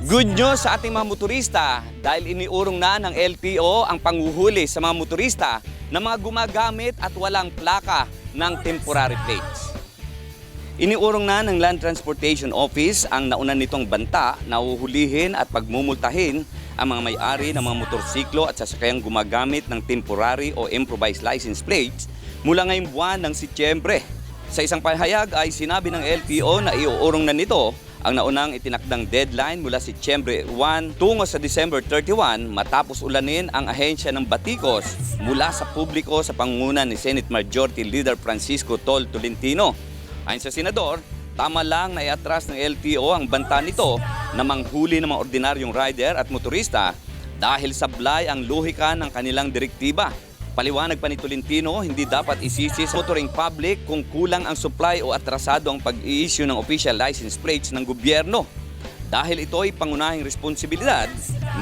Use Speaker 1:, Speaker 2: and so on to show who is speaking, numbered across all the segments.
Speaker 1: Good news sa ating mga motorista dahil iniurong na ng LTO ang panguhuli sa mga motorista na mga gumagamit at walang plaka ng temporary plates. Iniurong na ng Land Transportation Office ang nauna nitong banta na uhulihin at pagmumultahin ang mga may-ari ng mga motorsiklo at sasakayang gumagamit ng temporary o improvised license plates mula ngayong buwan ng Setyembre. Sa isang pahayag ay sinabi ng LTO na iuurong na nito ang naunang itinakdang deadline mula Setyembre 1 tungo sa December 31 matapos ulanin ang ahensya ng Batikos mula sa publiko sa pangunguna ni Senate Majority Leader Francisco Tol Tolentino. Ayon sa senador, tama lang na iatras ng LTO ang banta nito na manghuli ng mga ordinaryong rider at motorista dahil sablay ang lohika ng kanilang direktiba. Paliwanag pa ni Tolentino, hindi dapat isisi sa motoring public kung kulang ang supply o atrasado ang pag-i-issue ng official license plates ng gobyerno. Dahil ito ay pangunahing responsibilidad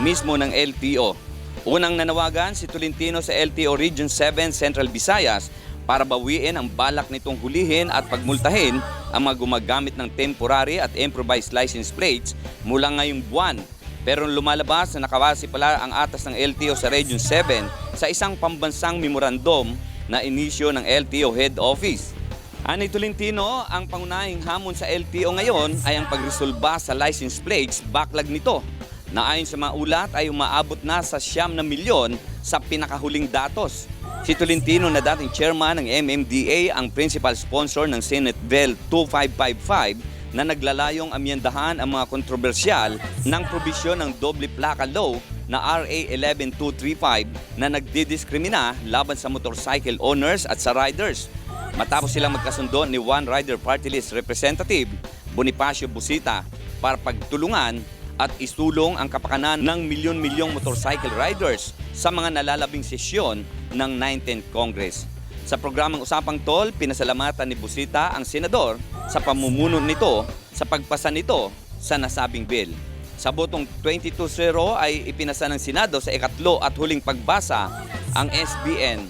Speaker 1: mismo ng LTO. Unang nanawagan si Tolentino sa LTO Region 7 Central Visayas para bawiin ang balak nitong hulihin at pagmultahin ang mga gumagamit ng temporary at improvised license plates mula ngayong buwan. Pero lumalabas na nakawasi pala ang atas ng LTO sa Region 7 sa isang pambansang memorandum na inisyo ng LTO Head Office. Ani Tolentino, ang pangunahing hamon sa LTO ngayon ay ang pagresolba sa license plates backlog nito na ayon sa mga ulat ay umaabot na sa siyam na milyon sa pinakahuling datos. Si Tolentino na dating chairman ng MMDA ang principal sponsor ng Senate Bill 2555 na naglalayong amyendahan ang mga kontrobersyal ng probisyon ng doble plaka law na RA 11235 na nagdidiskrimina laban sa motorcycle owners at sa riders. Matapos silang magkasundo ni One Rider Party List Representative Bonifacio Busita para pagtulungan at isulong ang kapakanan ng milyon-milyong motorcycle riders sa mga nalalabing sesyon ng 19th Congress. Sa programang Usapang Tol, pinasalamatan ni Busita ang senador sa pamumuno nito sa pagpasa nito sa nasabing bill. Sa botong 22-0 ay ipinasa ng Senado sa ikatlo at huling pagbasa ang SBN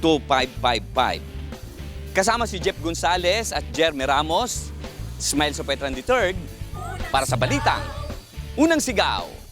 Speaker 1: 2555. Kasama si Jeff Gonzalez at Jeremy Ramos, Smile Sopetran III, para sa Balitang Unang Sigaw.